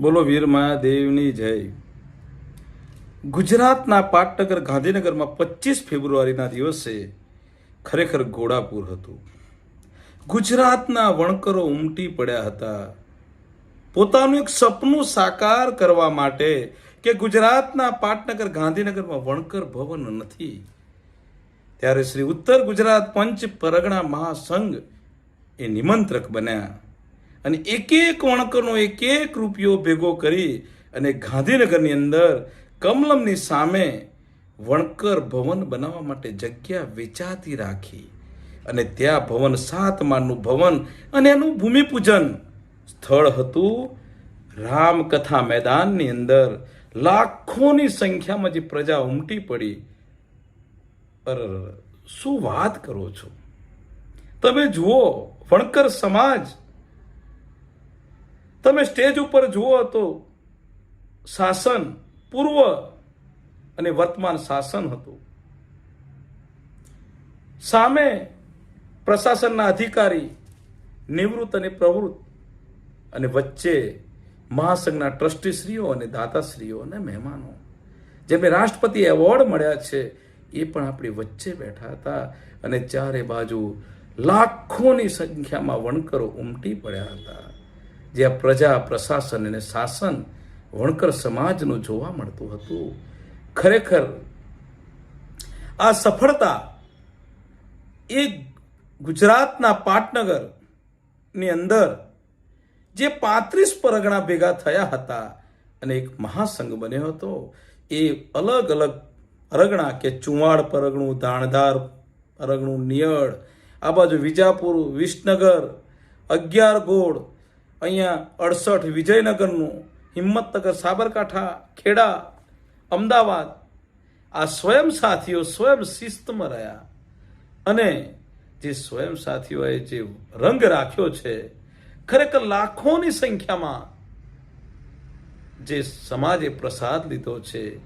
બોલો વીર મહાદેવની જય. ગુજરાતના પાટનગર ગાંધીનગરમાં પચીસ ફેબ્રુઆરીના દિવસે ખરેખર ઘોડાપુર હતું. ગુજરાતના વણકરો ઉમટી પડ્યા હતા. પોતાનું એક સપનું સાકાર કરવા માટે કે ગુજરાતના પાટનગર ગાંધીનગરમાં વણકર ભવન નથી. ત્યારે શ્રી ઉત્તર ગુજરાત પંચ પરગણા મહાસંઘ એ નિમંત્રક બન્યા. અને એક એક વણકરનો એક એક રૂપિયો ભેગો કરી અને ગાંધીનગરની અંદર કમલમની સામે વણકર ભવન બનાવવા માટે જગ્યા વેચાતી રાખી. અને ત્યાં ભવન સાત માળનું ભવન અને એનું ભૂમિપૂજન સ્થળ હતું. રામકથા મેદાનની અંદર લાખોની સંખ્યામાં જે પ્રજા ઉમટી પડી. અર શું વાત કરો છો? તમે જુઓ, વણકર સમાજ તમે સ્ટેજ ઉપર જુઓ તો શાસન પૂર્વ અને વર્તમાન શાસન હતું. સામે પ્રશાસનના અધિકારી નિવૃત્ત અને પ્રવૃત્ત અને વચ્ચે મહાસંઘના ટ્રસ્ટીશ્રીઓ અને દાતાશ્રીઓ અને મહેમાનો. જેમને રાષ્ટ્રપતિ એવોર્ડ મળ્યા છે, એ પણ આપણી વચ્ચે બેઠા હતા અને ચારે બાજુ લાખોની સંખ્યામાં વણકરો ઉમટી પડ્યા હતા. જ્યાં પ્રજા, પ્રશાસન અને શાસન વણકર સમાજનું જોવા મળતું હતું. ખરેખર આ સફળતા એ ગુજરાતના પાટનગરની અંદર જે પાંત્રીસ પરગણા ભેગા થયા હતા અને એક મહાસંઘ બન્યો હતો, એ અલગ અલગ પરગણા કે ચુવાડ પરગણું દાણધાર પરગણું, નિયળ, આ બાજુ વિજાપુર, વિસનગર, અગિયાર ગોળ અહીંયા અડસઠ વિજયનગરનું, હિંમતનગર, સાબરકાંઠા, ખેડા, અમદાવાદ, આ સ્વયં સાથીઓ સ્વયં શિસ્તમાં રહ્યા. અને જે સ્વયં સાથીઓએ જે રંગ રાખ્યો છે, ખરેખર લાખોની સંખ્યામાં જે સમાજે પ્રસાદ લીધો છે,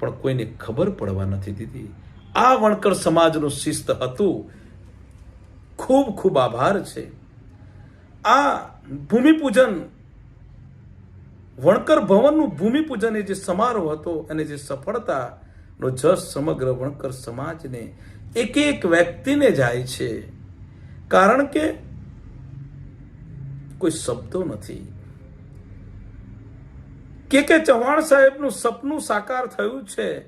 પણ કોઈને ખબર પડવા નથી દીધી. આ વણકર સમાજનું શિસ્ત હતું. ખૂબ ખૂબ આભાર છે. આ ભૂમિપૂજન. વણકર ભવનનું ભૂમિપૂજન એ જે સમારોહ હતો અને જે સફળતાનો જસ સમગ્ર વણકર સમાજને એક એક વ્યક્તિને જાય છે. કારણ કે કોઈ શબ્દો નથી. કે કે ચૌહાણ સાહેબનું સપનું સાકાર થયું છે.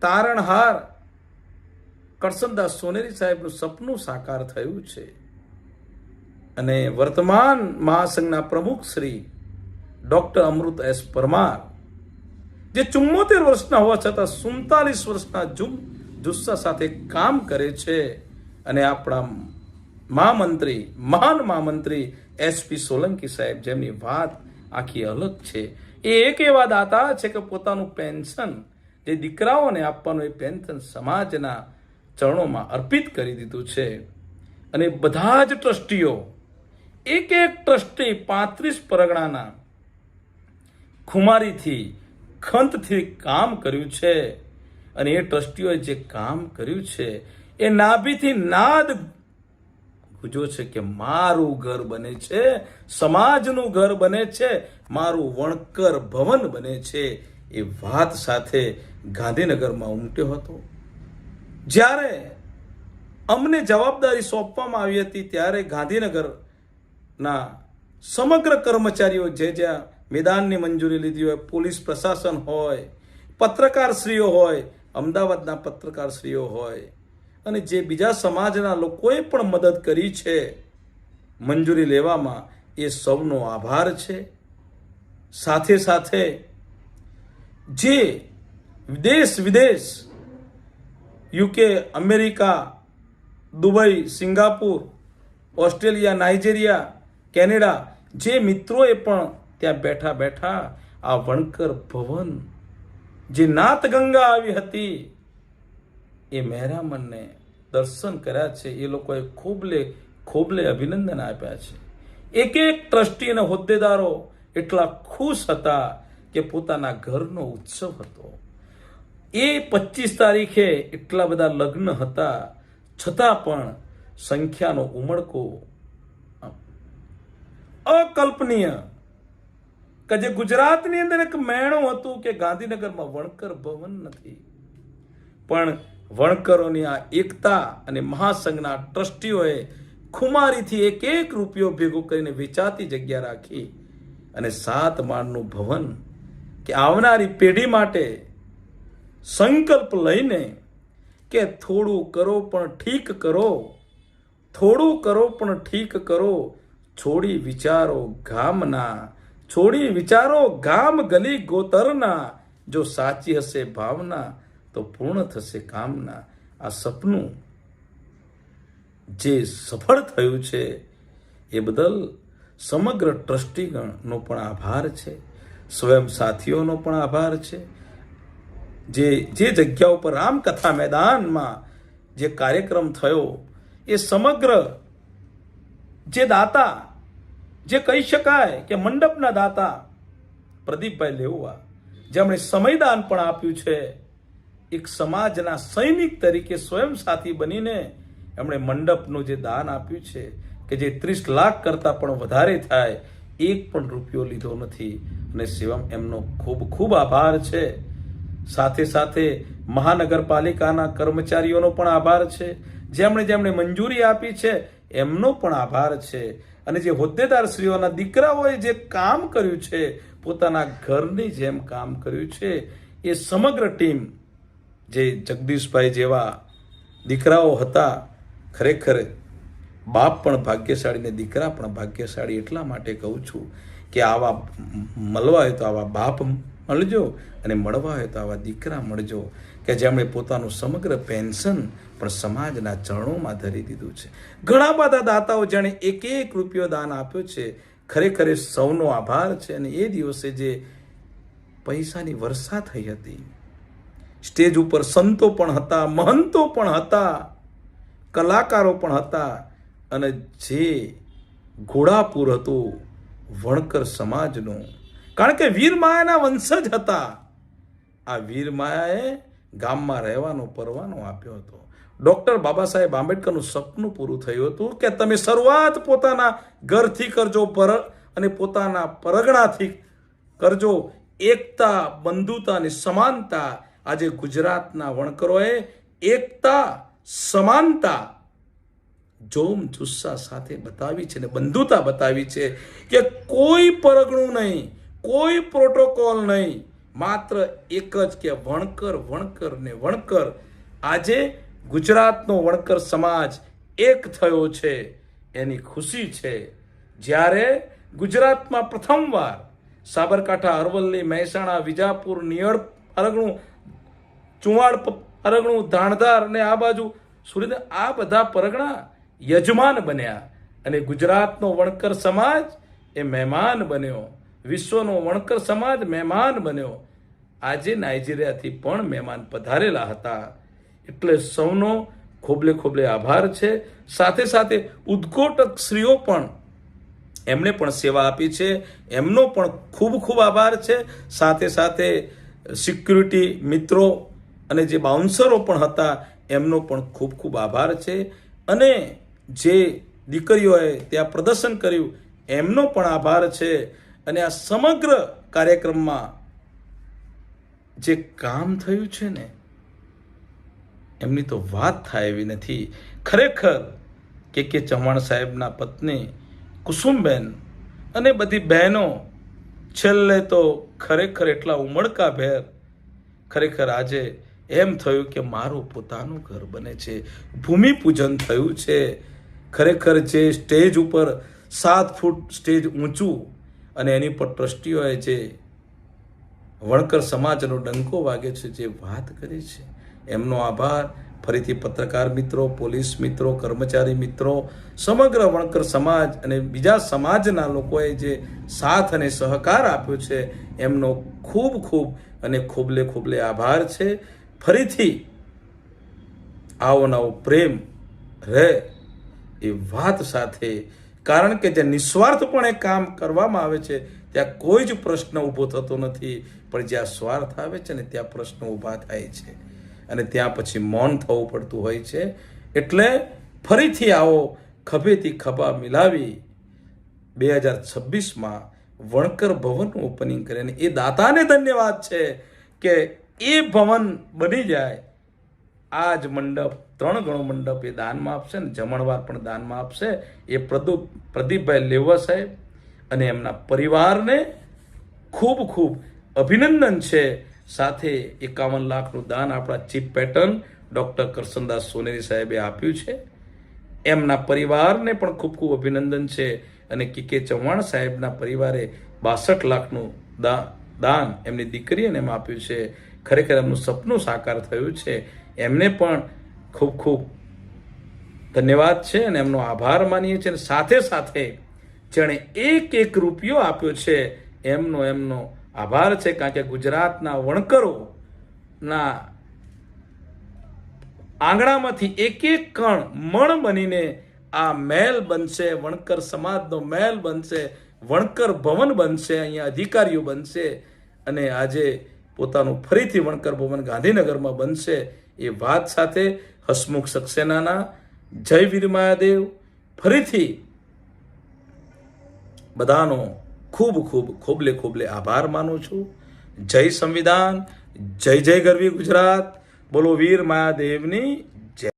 તારણહાર કરસનદાસ સોનેરી સાહેબનું સપનું સાકાર થયું છે. અને વર્તમાન મહાસંઘના પ્રમુખ શ્રી ડોક્ટર અમૃત એસ પરમાર, જે ચુમ્મોતેર વર્ષના હોવા છતાં સુડતાલીસ વર્ષના જુમ જુસ્સા સાથે કામ કરે છે અને આપણા મહામંત્રી, મહાન મહામંત્રી એસપી સોલંકી સાહેબ જેમની વાત આખી અલગ છે. એ એક એવા દાતા છે કે પોતાનું પેન્શન જે દીકરાઓને આપવાનું એ પેન્શન સમાજના ચરણોમાં અર્પિત કરી દીધું છે. અને બધા જ ટ્રસ્ટીઓ એક એક ટ્રસ્ટી પાંત્રીસ પરગણાના ખુમારીથી ખંતથી કામ કર્યું છે. અને એ ટ્રસ્ટીઓએ જે કામ કર્યું છે, એ નાભીથી નાદ ગુજો છે કે મારું ઘર બને છે, સમાજનું ઘર બને છે, મારું વણકર ભવન બને છે. એ વાત સાથે ગાંધીનગરમાં ઉમટ્યો હતો. જ્યારે અમને જવાબદારી સોંપવામાં આવી હતી, ત્યારે ગાંધીનગરના સમગ્ર કર્મચારીઓ જે જ્યાં મેદાનની મંજૂરી લીધી હોય, પોલીસ પ્રશાસન હોય, પત્રકારશ્રીઓ હોય, અમદાવાદના પત્રકારશ્રીઓ હોય, અને જે બીજા સમાજના લોકોએ પણ મદદ કરી છે મંજૂરી લેવામાં, એ સૌનો આભાર છે. સાથે સાથે, જે દેશ વિદેશ, UK, America, Dubai, Singapore, Australia, Nigeria Canada, જે મિત્રોએ પણ ત્યાં બેઠા બેઠા આ વણકર ભવન, જે નાતગંગા આવી હતી, એ મહેરામનને દર્શન કર્યા છે. એ લોકોએ ખૂબલે ખૂબલે અભિનંદન આપ્યા છે. એક એક ટ્રસ્ટી અને હોદ્દેદારો એટલા ખુશ હતા કે પોતાના ઘરનો ઉત્સવ હતો. એ પચીસ તારીખે એટલા બધા લગ્ન હતા. છતાં પણ સંખ્યાનો ઉમળકો અકલ્પનીય કે જે ગુજરાતની અંદર એક મેણું હતું કે ગાંધીનગરમાં વણકર ભવન નથી. પણ વણકરોની આ એકતા અને મહાસંઘના ટ્રસ્ટીઓએ ખુમારીથી એક એક રૂપિયો ભેગો કરીને વેચાતી જગ્યા રાખી અને સાત માળનું ભવન કે આવનારી પેઢી માટે સંકલ્પ લઈને કે થોડું કરો પણ ઠીક કરો, થોડું કરો પણ ઠીક કરો છોડી વિચારો ગામના, છોડી વિચારો ગામ ગલી ગોતરના. જો સાચી હશે ભાવના, તો પૂર્ણ થશે કામના. આ સપનું જે સફળ થયું છે, એ બદલ સમગ્ર ટ્રસ્ટીગણનો પણ આભાર છે. સ્વયં સાથીઓનો પણ આભાર છે. જે જે જગ્યા ઉપર રામકથા મેદાનમાં જે કાર્યક્રમ થયો, એ સમગ્ર જે દાતા, જે કહી શકાય કે મંડપના દાતા, પ્રદીપભાઈ લેઉવા જેમણે સમયદાન પણ આપ્યું છે, એક સમાજના સૈનિક તરીકે સ્વયં સાથી બનીને એમણે મંડપનું જે દાન આપ્યું છે, કે જે ત્રીસ લાખ કરતાં પણ વધારે થાય, એક પણ રૂપિયો લીધો નથી. અને શિવમ એમનો ખૂબ ખૂબ આભાર છે. સાથે સાથે મહાનગરપાલિકાના કર્મચારીઓનો પણ આભાર છે. જેમણે જેમણે મંજૂરી આપી છે એમનો પણ આભાર છે. અને જે હોદ્દેદારશ્રીઓના દીકરાઓએ જે કામ કર્યું છે, પોતાના ઘરની જેમ કામ કર્યું છે, એ સમગ્ર ટીમ જે જગદીશભાઈ જેવા દીકરાઓ હતા, ખરેખર બાપ પણ ભાગ્યશાળી ને દીકરા પણ ભાગ્યશાળી એટલા માટે કહું છું કે આવા મળવા હોય તો આવા બાપ મળજો અને મળવા હોય તો આવા દીકરા મળજો કે જેમણે પોતાનું સમગ્ર પેન્શન પણ સમાજના ચરણોમાં ધરી દીધું છે. ઘણા બધા દાતાઓ જેણે એક એક રૂપિયો દાન આપ્યો છે. ખરેખર સૌનો આભાર છે અને એ દિવસે જે પૈસાની વર્ષા થઈ હતી, સ્ટેજ ઉપર સંતો પણ હતા, મહંતો પણ હતા, કલાકારો પણ હતા અને જે ઘોડાપુર હતું વણકર સમાજનું કારણ કે વીરમાયાના વંશજ હતા. આ વીરમાયાએ ગામમાં રહેવાનો, પરવાનો આપ્યો હતો. ડૉક્ટર બાબા સાહેબ આંબેડકરનું સપનું પૂરું થયું હતું કે તમે શરૂઆત પોતાના ઘરથી કરજો, પર અને પોતાના પરગણાથી કરજો. એકતા, બંધુતા અને સમાનતા આજે ગુજરાતના વણકરોએ એકતા, સમાનતા, જોમ જુસ્સા સાથે બતાવી છે ને બંધુતા બતાવી છે કે કોઈ પરગણું નહીં. કોઈ પ્રોટોકોલ નહીં, માત્ર એક જ કે વણકર વણકર ને વણકર. આજે ગુજરાતનો વણકર સમાજ એક થયો છે, એની ખુશી છે. જ્યારે ગુજરાતમાં પ્રથમવાર સાબરકાંઠા, અરવલ્લી, મહેસાણા, વિજાપુર, નિયળ અરગણું, ચુવાડ અરગણું, ધાણધાર અને આ બાજુ સુરત આ બધા પરગણા યજમાન બન્યા. અને ગુજરાતનો વણકર સમાજ એ મહેમાન બન્યો. વિશ્વનો વણકર સમાજ મહેમાન બન્યો. આજે નાઇજીરિયાથી પણ મહેમાન પધારેલા હતા. એટલે સૌનો ખોબલે ખોબલે આભાર છે. સાથે સાથે ઉદ્ઘોટક શ્રીઓ પણ એમણે પણ સેવા આપી છે. એમનો પણ ખૂબ ખૂબ આભાર છે. સાથે સાથે સિક્યુરિટી મિત્રો અને જે બાઉન્સરો પણ હતા, એમનો પણ ખૂબ ખૂબ આભાર છે. અને જે દીકરીઓએ ત્યાં પ્રદર્શન કર્યું, એમનો પણ આભાર છે. અને આ સમગ્ર કાર્યક્રમમાં જે કામ થયું છે ને, એમની તો વાત થાય એવી નથી. ખરેખર કે કે ચૌહાણ સાહેબના પત્ની કુસુમબેન અને બધી બહેનો છેલ્લે તો ખરેખર એટલા ઉમળકા ભેર ખરેખર આજે એમ થયું કે મારું પોતાનું ઘર બને છે. ભૂમિપૂજન થયું છે. ખરેખર જે સ્ટેજ ઉપર સાત ફૂટ સ્ટેજ ઊંચું અને એની પર ટ્રસ્ટીઓએ જે વણકર સમાજનો ડંકો વાગે છે, જે વાત કરી છે, એમનો આભાર. ફરીથી પત્રકાર મિત્રો, પોલીસ મિત્રો, કર્મચારી મિત્રો, સમગ્ર વણકર સમાજ અને બીજા સમાજના લોકોએ જે સાથ અને સહકાર આપ્યો છે, એમનો ખૂબ ખૂબ અને ખૂબલે ખૂબલે આભાર છે. ફરીથી આવો નવો પ્રેમ, રહે એ વાત સાથે કારણ કે જે નિસ્વાર્થપણે કામ કરવામાં આવે છે, ત્યાં કોઈ જ પ્રશ્ન ઊભો થતો નથી, પણ જ્યાં સ્વાર્થ આવે છે ને, ત્યાં પ્રશ્ન ઊભા થાય છે. અને ત્યાં પછી મૌન થવું પડતું હોય છે. એટલે ફરીથી આવો ખભેથી ખભા મિલાવી બે હજાર છવ્વીસમાં વણકર ભવનનું ઓપનિંગ કરે અને એ દાતાને ધન્યવાદ છે કે એ ભવન બની જાય. આ જ મંડપ ત્રણ ગણો મંડપ એ દાનમાં આપશે ને જમણવાર પણ દાનમાં આપશે. એ પ્રદુ, પ્રદીપભાઈ લેવા સાહેબ અને એમના પરિવારને ખૂબ ખૂબ અભિનંદન છે. સાથે એકાવન લાખનું દાન આપણા ચીફ પેટર્ન ડૉક્ટર કરશનદાસ સોનેરી સાહેબે આપ્યું છે. એમના પરિવારને પણ ખૂબ ખૂબ અભિનંદન છે અને કે કે ચૌહાણ સાહેબના પરિવારે બાસઠ લાખનું દા, દાન એમની દીકરીને એમ આપ્યું છે. ખરેખર એમનું સપનું સાકાર થયું છે. એમને પણ ખૂબ ખૂબ ધન્યવાદ છે અને એમનો આભાર માનીએ છીએ અને સાથે સાથે જેણે એક એક રૂપિયો આપ્યો છે, એમનો એમનો આભાર છે, કારણ કે ગુજરાતના વણકરોના આંગણામાંથી એક એક કણ મણ બનીને આ મહેલ બનશે, વણકર સમાજનો મહેલ બનશે, વણકર ભવન બનશે, અહીંયા અધિકારીઓ બનશે અને આજે પોતાનું ફરીથી વણકર ભવન ગાંધીનગરમાં બનશે એ વાત સાથે હસમુખ સક્સેનાના જય વીર મહાદેવ ફરીથી બધાનો ખૂબ ખૂબ ખોબલે ખોબલે આભાર માનું છું. જય સંવિધાન. જય જય ગરવી ગુજરાત. બોલો વીર મહાદેવની